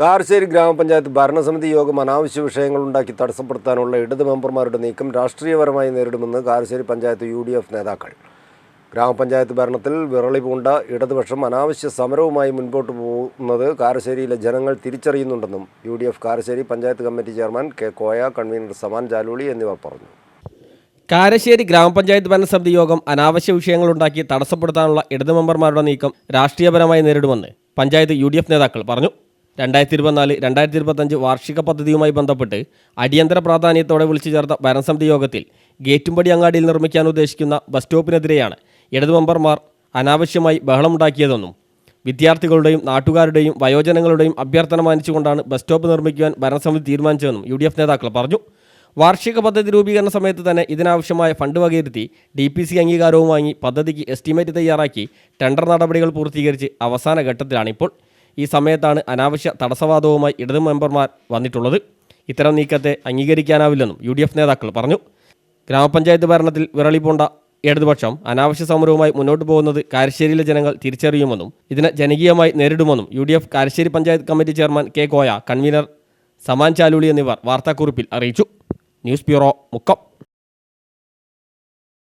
കാർശ്ശേരി ഗ്രാമപഞ്ചായത്ത് ഭരണസമിതി യോഗം അനാവശ്യ വിഷയങ്ങൾ ഉണ്ടാക്കി തടസ്സപ്പെടുത്താനുള്ള ഇടത് മെമ്പർമാരുടെ നീക്കം രാഷ്ട്രീയപരമായി നേരിടുമെന്ന് Karassery panchayat U D F നേതാക്കൾ. ഗ്രാമപഞ്ചായത്ത് ഭരണത്തിൽ വിറളി പൂണ്ട ഇടതുപക്ഷം അനാവശ്യ സമരവുമായി മുൻപോട്ട് പോകുന്നത് കാരശ്ശേരിയിലെ ജനങ്ങൾ തിരിച്ചറിയുന്നുണ്ടെന്നും U D F Karassery panchayat committee chairman K Koya convener Saman Jaluli എന്നിവർ പറഞ്ഞു. കാരശ്ശേരി ഗ്രാമപഞ്ചായത്ത് ഭരണസമിതി യോഗം അനാവശ്യ വിഷയങ്ങളുണ്ടാക്കി തടസ്സപ്പെടുത്താനുള്ള ഇടതു മെമ്പർമാരുടെ നീക്കം രാഷ്ട്രീയപരമായി നേരിടുമെന്ന് പഞ്ചായത്ത് യു നേതാക്കൾ പറഞ്ഞു. രണ്ടായിരത്തി ഇരുപത്തിനാല് രണ്ടായിരത്തി ഇരുപത്തഞ്ച് വാർഷിക പദ്ധതിയുമായി ബന്ധപ്പെട്ട് അടിയന്തര പ്രാധാന്യത്തോടെ വിളിച്ചു ചേർത്ത ഭരണസമിതി യോഗത്തിൽ ഗേറ്റുംപടി അങ്ങാടിയിൽ നിർമ്മിക്കാൻ ഉദ്ദേശിക്കുന്ന ബസ് സ്റ്റോപ്പിനെതിരെയാണ് ഇടതു മെമ്പർമാർ അനാവശ്യമായി ബഹളമുണ്ടാക്കിയതെന്നും വിദ്യാർത്ഥികളുടെയും നാട്ടുകാരുടെയും വയോജനങ്ങളുടെയും അഭ്യർത്ഥന മാനിച്ചുകൊണ്ടാണ് ബസ് സ്റ്റോപ്പ് നിർമ്മിക്കുവാൻ ഭരണസമിതി തീരുമാനിച്ചതെന്നും യു ഡി എഫ് നേതാക്കൾ പറഞ്ഞു. വാർഷിക പദ്ധതി രൂപീകരണ സമയത്ത് തന്നെ ഇതിനാവശ്യമായ ഫണ്ട് വകയിരുത്തി ഡി പി സി അംഗീകാരവും വാങ്ങി പദ്ധതിക്ക് എസ്റ്റിമേറ്റ് തയ്യാറാക്കി ടെൻഡർ നടപടികൾ പൂർത്തീകരിച്ച് അവസാന ഘട്ടത്തിലാണിപ്പോൾ. ഈ സമയത്താണ് അനാവശ്യ തടസ്സവാദവുമായി ഇടതു മെമ്പർമാർ വന്നിട്ടുള്ളത്. ഇത്തരം നീക്കത്തെ അംഗീകരിക്കാനാവില്ലെന്നും യു ഡി എഫ് നേതാക്കൾ പറഞ്ഞു. ഗ്രാമപഞ്ചായത്ത് ഭരണത്തിൽ വിരളി പോണ്ട ഇടതുപക്ഷം അനാവശ്യ സമരവുമായി മുന്നോട്ട് പോകുന്നത് കാരശ്ശേരിയിലെ ജനങ്ങൾ തിരിച്ചറിയുമെന്നും ഇതിനെ ജനകീയമായി നേരിടുമെന്നും U D F Karassery panchayat committee chairman K Koya convener Saman Chaluli എന്നിവർ വാർത്താക്കുറിപ്പിൽ അറിയിച്ചു. News bureau Mukkam.